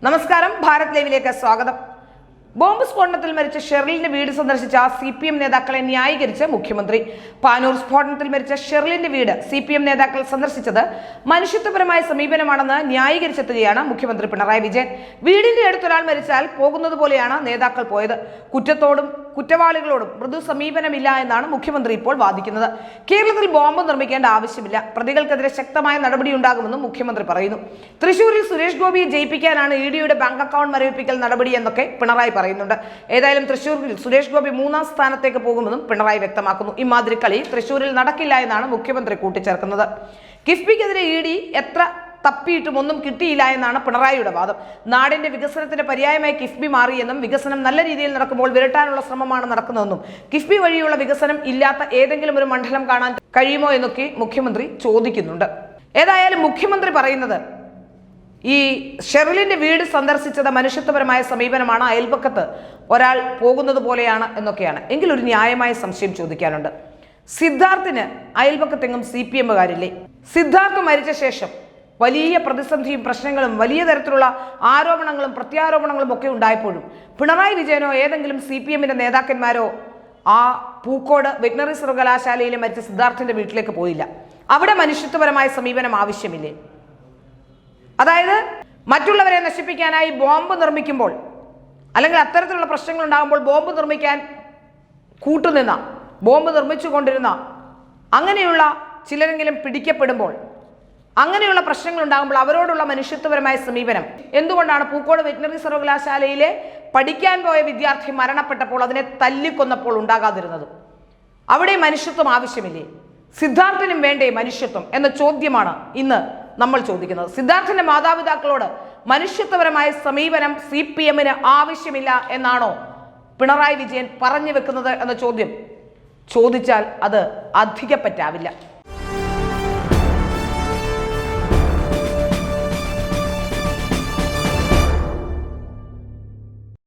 നമസ്കാരം ഭാരത് ലൈവിലേക്ക് സ്വാഗതം. ബോംബ് സ്ഫോടനത്തിൽ മരിച്ച ഷെർലിന്റെ വീട് സന്ദർശിച്ച സി പി എം നേതാക്കളെ ന്യായീകരിച്ച് മുഖ്യമന്ത്രി. പാനൂർ സ്ഫോടനത്തിൽ മരിച്ച ഷെർലിന്റെ വീട് സി പി എം നേതാക്കൾ സന്ദർശിച്ചത് മനുഷ്യത്വപരമായ സമീപനമാണെന്ന് ന്യായീകരിച്ചെത്തുകയാണ് മുഖ്യമന്ത്രി പിണറായി വിജയൻ. വീടിന്റെ അടുത്തൊരാൾ മരിച്ചാൽ പോകുന്നത് പോലെയാണ് നേതാക്കൾ പോയത്. കുറ്റത്തോടും കുറ്റവാളികളോടും മൃദു സമീപനമില്ല എന്നാണ് മുഖ്യമന്ത്രി ഇപ്പോൾ വാദിക്കുന്നത്. കേരളത്തിൽ ബോംബ് നിർമ്മിക്കേണ്ട ആവശ്യമില്ല. പ്രതികൾക്കെതിരെ ശക്തമായ നടപടിയുണ്ടാകുമെന്നും മുഖ്യമന്ത്രി പറയുന്നു. തൃശൂരിൽ സുരേഷ് ഗോപിയെ ജയിപ്പിക്കാനാണ് ഇ ഡിയുടെ ബാങ്ക് അക്കൗണ്ട് മരവിപ്പിക്കൽ നടപടി എന്നൊക്കെ പിണറായി പറയുന്നുണ്ട്. ഏതായാലും തൃശൂരിൽ സുരേഷ് ഗോപി മൂന്നാം സ്ഥാനത്തേക്ക് പോകുമെന്നും പിണറായി വ്യക്തമാക്കുന്നു. ഇമാതിരി കളി തൃശൂരിൽ നടക്കില്ല എന്നാണ് മുഖ്യമന്ത്രി കൂട്ടിച്ചേർക്കുന്നത്. കിഫ്ബിക്കെതിരെ ഇ ഡി എത്ര തപ്പിയിട്ടും ഒന്നും കിട്ടിയില്ല എന്നാണ് പിണറായിയുടെ വാദം. നാടിന്റെ വികസനത്തിന്റെ പര്യായമായി കിഫ്ബി മാറിയെന്നും വികസനം നല്ല രീതിയിൽ നടക്കുമ്പോൾ വിരട്ടാനുള്ള ശ്രമമാണ് നടക്കുന്നതെന്നും കിഫ്ബി വഴിയുള്ള വികസനം ഇല്ലാത്ത ഏതെങ്കിലും ഒരു മണ്ഡലം കാണാൻ കഴിയുമോ എന്നൊക്കെ മുഖ്യമന്ത്രി ചോദിക്കുന്നുണ്ട്. ഏതായാലും മുഖ്യമന്ത്രി പറയുന്നത് ഈ ഷെറിലിന്റെ വീട് സന്ദർശിച്ചത് മനുഷ്യത്വപരമായ സമീപനമാണ് അയൽപക്കത്ത് ഒരാൾ പോകുന്നത് പോലെയാണ് എന്നൊക്കെയാണ്. ഒരു ന്യായമായ സംശയം ചോദിക്കാനുണ്ട്. സിദ്ധാർത്ഥിന് അയൽപക്കത്തെങ്ങും സി പി എമ്മുകാരില്ലേ? സിദ്ധാർത്ഥ് മരിച്ച ശേഷം വലിയ പ്രതിസന്ധിയും പ്രശ്നങ്ങളും വലിയ തരത്തിലുള്ള ആരോപണങ്ങളും പ്രത്യാരോപണങ്ങളും ഒക്കെ ഉണ്ടായപ്പോഴും പിണറായി വിജയനോ ഏതെങ്കിലും സി പി എമ്മിന്റെ നേതാക്കന്മാരോ ആ പൂക്കോട് വെറ്റിനറി സർവകലാശാലയിലെ മരിച്ച സിദ്ധാർത്ഥിന്റെ വീട്ടിലേക്ക് പോയില്ല. അവിടെ മനുഷ്യത്വപരമായ സമീപനം ആവശ്യമില്ലേ? അതായത് മറ്റുള്ളവരെ നശിപ്പിക്കാനായി ബോംബ് നിർമ്മിക്കുമ്പോൾ അല്ലെങ്കിൽ അത്തരത്തിലുള്ള പ്രശ്നങ്ങൾ ഉണ്ടാകുമ്പോൾ ബോംബ് നിർമ്മിക്കാൻ കൂട്ടുനിന്ന ബോംബ് നിർമ്മിച്ചു കൊണ്ടിരുന്ന അങ്ങനെയുള്ള ചിലരെങ്കിലും പിടിക്കപ്പെടുമ്പോൾ അങ്ങനെയുള്ള പ്രശ്നങ്ങൾ ഉണ്ടാകുമ്പോൾ അവരോടുള്ള മനുഷ്യത്വപരമായ സമീപനം. എന്തുകൊണ്ടാണ് പൂക്കോട് വെറ്റിനറി സർവകലാശാലയിലെ പഠിക്കാൻ പോയ വിദ്യാർത്ഥി മരണപ്പെട്ടപ്പോൾ അതിനെ തല്ലിക്കൊന്നപ്പോൾ ഉണ്ടാകാതിരുന്നത്? അവിടെ മനുഷ്യത്വം ആവശ്യമില്ലേ? സിദ്ധാർത്ഥിനും വേണ്ടേ മനുഷ്യത്വം എന്ന ചോദ്യമാണ് ഇന്ന് നമ്മൾ ചോദിക്കുന്നത്. സിദ്ധാർത്ഥന്റെ മാതാപിതാക്കളോട് മനുഷ്യത്വപരമായ സമീപനം സി പി എമ്മിന് ആവശ്യമില്ല എന്നാണോ പിണറായി വിജയൻ പറഞ്ഞു വെക്കുന്നത് എന്ന ചോദ്യം? ചോദിച്ചാൽ അത് അധികപ്പറ്റാവില്ല.